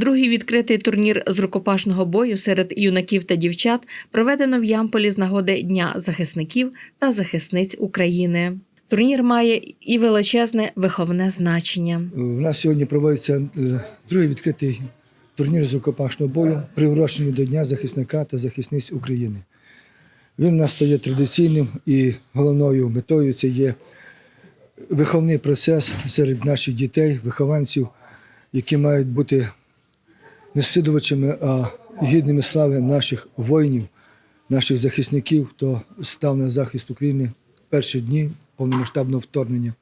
Другий відкритий турнір з рукопашного бою серед юнаків та дівчат проведено в Ямполі з нагоди Дня захисників та захисниць України. Турнір має і величезне виховне значення. У нас сьогодні проводиться е, другий відкритий турнір з рукопашного бою, приурочений до Дня захисника та захисниць України. Він у нас стає традиційним і головною метою це є виховний процес серед наших дітей, вихованців, які мають бути не слідувачами, а гідними слави наших воїнів, наших захисників, хто став на захист України перші дні повномасштабного вторгнення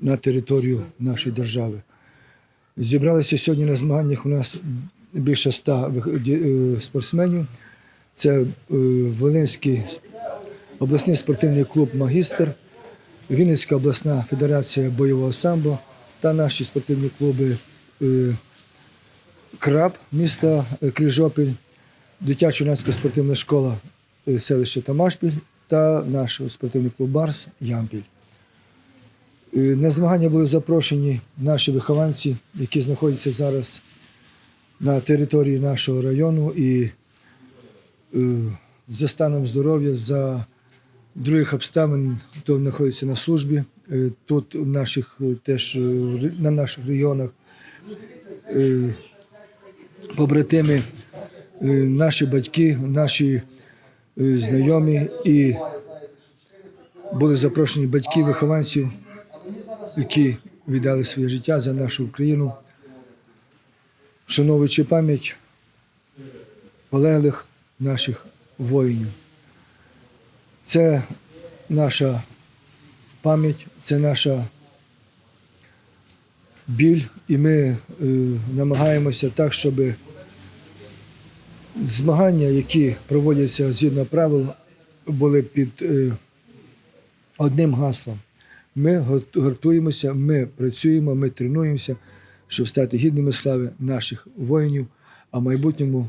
на територію нашої держави. Зібралися сьогодні на змаганнях у нас більше ста е, спортсменів. Це е, Волинський обласний спортивний клуб Магістр, Вінницька обласна федерація бойового самбо та наші спортивні клуби е, Краб, міста е, Крижопіль, дитячо-юнацька спортивна школа е, селище Тамашпіль та наш спортивний клуб Барс Ямпіль. Е, На змагання були запрошені наші вихованці, які знаходяться зараз на території нашого району і за станом здоров'я, за других обставин, хто знаходиться на службі. Тут наших, теж на наших регіонах е, побратими, е, наші батьки, наші е, знайомі і були запрошені батьки вихованців, які віддали своє життя за нашу Україну, вшановуючи пам'ять полеглих наших воїнів. Це наша пам'ять, це наша біль, і ми е, намагаємося так, щоб змагання, які проводяться згідно правил, були під е, одним гаслом. Ми гурт- гуртуємося, ми працюємо, ми тренуємося, щоб стати гідними слави наших воїнів, а в майбутньому,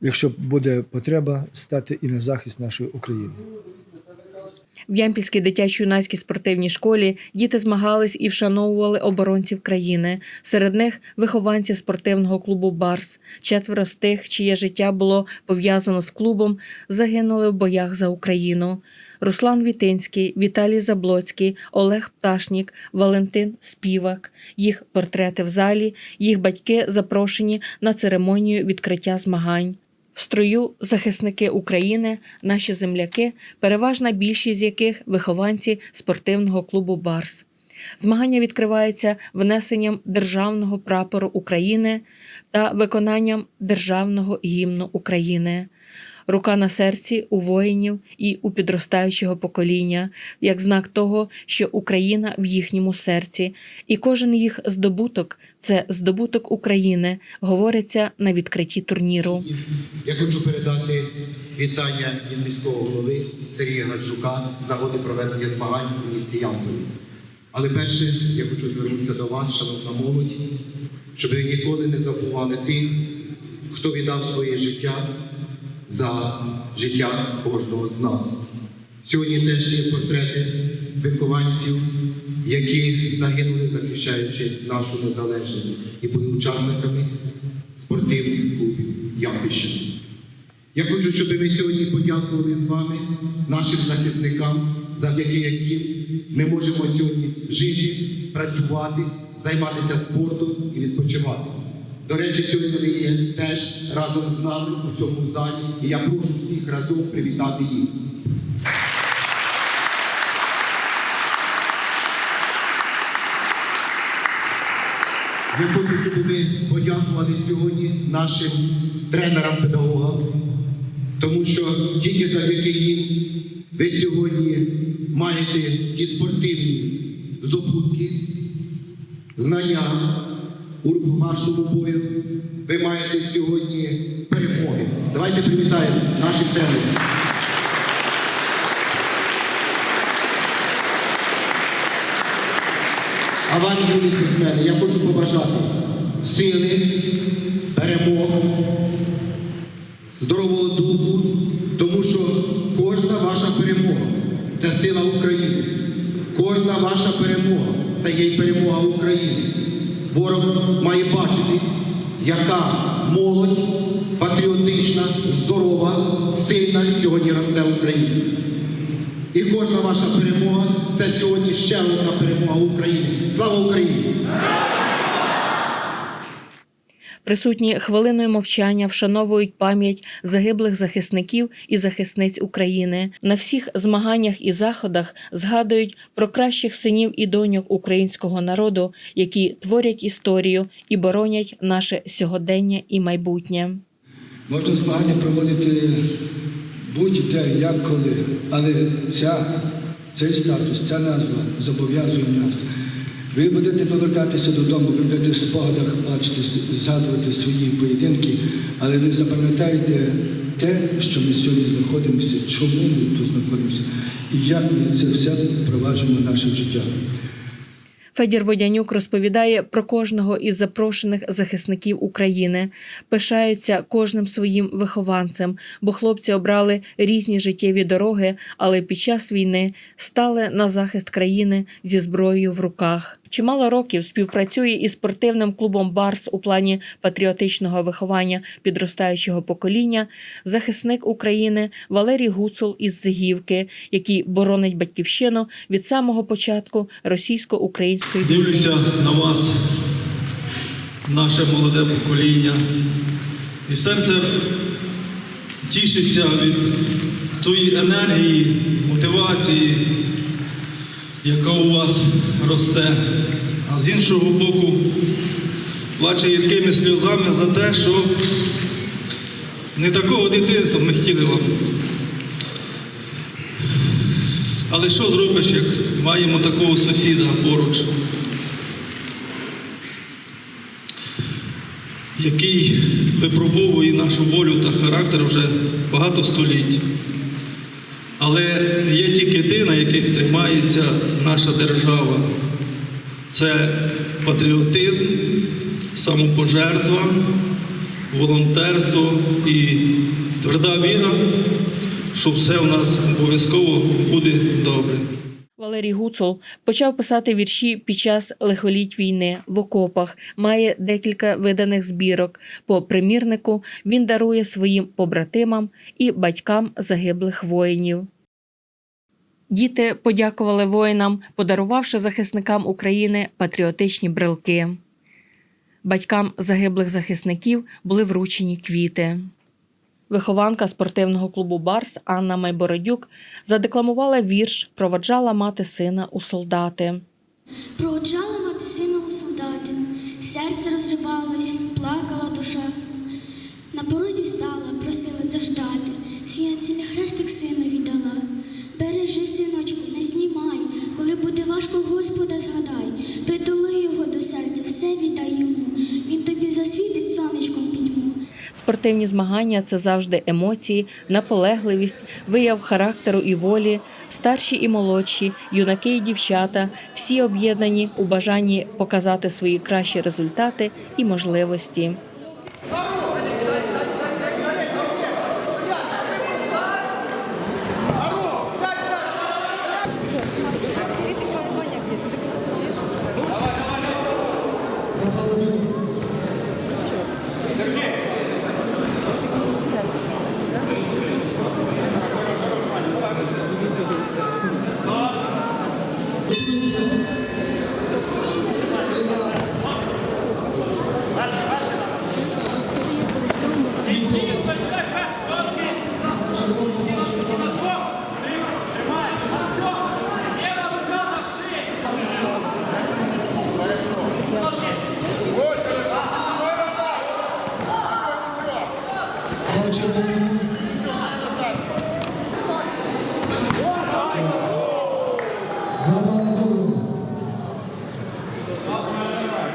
якщо буде потреба, стати і на захист нашої України. В Ямпільській дитячо-юнацькій спортивній школі діти змагались і вшановували оборонців країни. Серед них вихованці спортивного клубу Барс. Четверо з тих, чиє життя було пов'язано з клубом, загинули в боях за Україну. Руслан Вітинський, Віталій Заблоцький, Олег Пташнік, Валентин Співак. Їх портрети в залі, їх батьки запрошені на церемонію відкриття змагань. Строю захисники України, наші земляки, переважна більшість з яких вихованці спортивного клубу Барс. Змагання відкривається внесенням державного прапору України та виконанням державного гімну України. Рука на серці у воїнів і у підростаючого покоління, як знак того, що Україна в їхньому серці, і кожен їх здобуток це здобуток України, говориться на відкритті турніру. Я хочу передати вітання від міського голови Сергія Гаджука з нагоди проведення змагань у місті Ямполі. Але перше, я хочу звернутися до вас, шановна молодь, щоб ви ніколи не забували тих, хто віддав своє життя за життя кожного з нас. Сьогодні теж є портрети вихованців, які загинули, захищаючи нашу незалежність і були учасниками спортивних клубів Ямпільщини. Я хочу, щоб ми сьогодні подякували з вами нашим захисникам, завдяки яким ми можемо сьогодні жити, працювати, займатися спортом і відпочивати. До речі, сьогодні вони є теж разом з нами у цьому залі, і я прошу всіх разом привітати їх. Я хочу, щоб ми подякували сьогодні нашим тренерам-педагогам, тому що тільки завдяки їм ви сьогодні маєте ті спортивні здобутки, знання у рукопашному бою. Ви маєте сьогодні перемоги. Давайте привітаємо наших тренерів. А вам, юні спортсмени, я хочу побажати сили, перемог, здорового духу, тому що кожна ваша перемога це сила України. Кожна ваша перемога це є й перемога України. Ворог має бачити, яка молодь патріотична, здорова, сильна сьогодні росте в Україні. І кожна ваша перемога це сьогодні ще одна перемога України. Слава Україні! Присутні хвилиною мовчання вшановують пам'ять загиблих захисників і захисниць України. На всіх змаганнях і заходах згадують про кращих синів і доньок українського народу, які творять історію і боронять наше сьогодення і майбутнє. Можна змагання проводити будь-де, як коли, але ця, цей статус, ця назва зобов'язує нас. Ви будете повертатися додому, ви будете в спогадах бачити, згадувати свої поєдинки, але ви запам'ятаєте те, що ми сьогодні знаходимося, чому ми тут знаходимося, і як ми це все впроваджуємо в наше життя. Федір Водянюк розповідає про кожного із запрошених захисників України, пишаються кожним своїм вихованцем, бо хлопці обрали різні життєві дороги, але під час війни стали на захист країни зі зброєю в руках. Чимало років співпрацює із спортивним клубом Барс у плані патріотичного виховання підростаючого покоління. Захисник України Валерій Гуцул із Зигівки, який боронить батьківщину від самого початку російсько-української війни. Дивлюся на вас, наше молоде покоління, і серце тішиться від тої енергії, мотивації, яка у вас росте. А з іншого боку, плаче гіркими сльозами за те, що не такого дитинства ми хотіли вам. Але що зробиш, як маємо такого сусіда поруч, який випробовує нашу волю та характер вже багато століть. Але є тільки ті, на яких тримається наша держава. Це патріотизм, самопожертва, волонтерство і тверда віра, що все в нас обов'язково буде добре. Валерій Гуцул почав писати вірші під час лихоліть війни в окопах. Має декілька виданих збірок. По примірнику він дарує своїм побратимам і батькам загиблих воїнів. Діти подякували воїнам, подарувавши захисникам України патріотичні брелки. Батькам загиблих захисників були вручені квіти. Вихованка спортивного клубу Барс Анна Майбородюк задекламувала вірш Проводжала мати сина у солдати. Проводжала мати сина у солдати, серце розривалось, плакала душа. На порозі стала, просила заждати, свій цілий хрестик сина віддала. Бережи, синочку, не знімай, коли буде важко, Господа згадай, притули його до серця, все віддай йому. Він тобі засвітить сонечком. Спортивні змагання це завжди емоції, наполегливість, вияв характеру і волі, старші і молодші, юнаки і дівчата, всі об'єднані у бажанні показати свої кращі результати і можливості.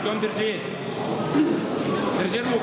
Артем, держись. Держи руку.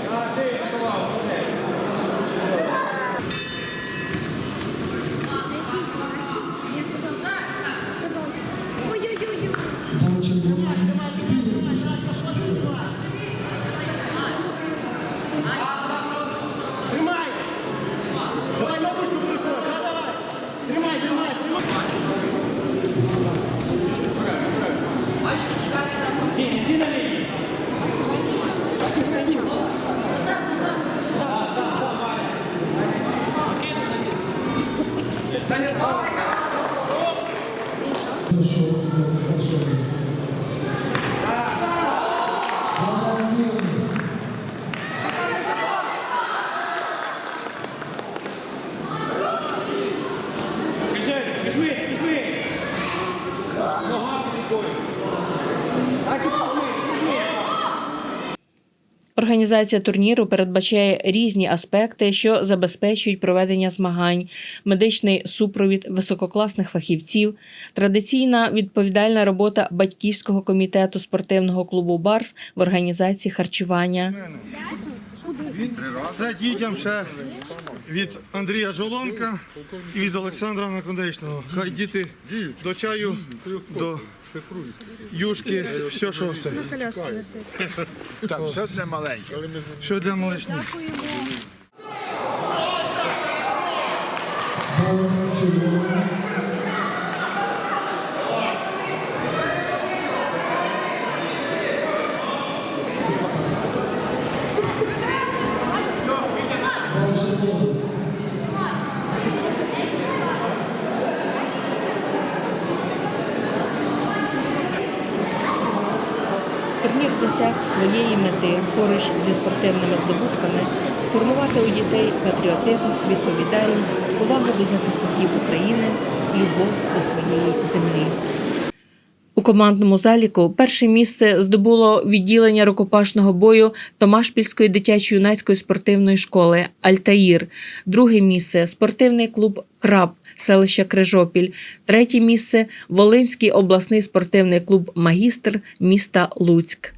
Thank you. Організація турніру передбачає різні аспекти, що забезпечують проведення змагань, медичний супровід висококласних фахівців, традиційна відповідальна робота батьківського комітету спортивного клубу Барс в організації харчування. Це дітям ще від Андрія Жолонка і від Олександра Наконечного. Хай діти до чаю, до юшки, все, що все. Так, все для маленьких. Що для малишні. Турнір досяг своєї мети поруч зі спортивними здобутками формувати у дітей патріотизм, відповідальність, повагу до захисників України, любов до своєї землі. Командному заліку перше місце здобуло відділення рукопашного бою Томашпільської дитячо-юнацької спортивної школи Альтаїр. Друге місце спортивний клуб Краб селища Крижопіль. Третє місце Волинський обласний спортивний клуб Магістр міста Луцьк.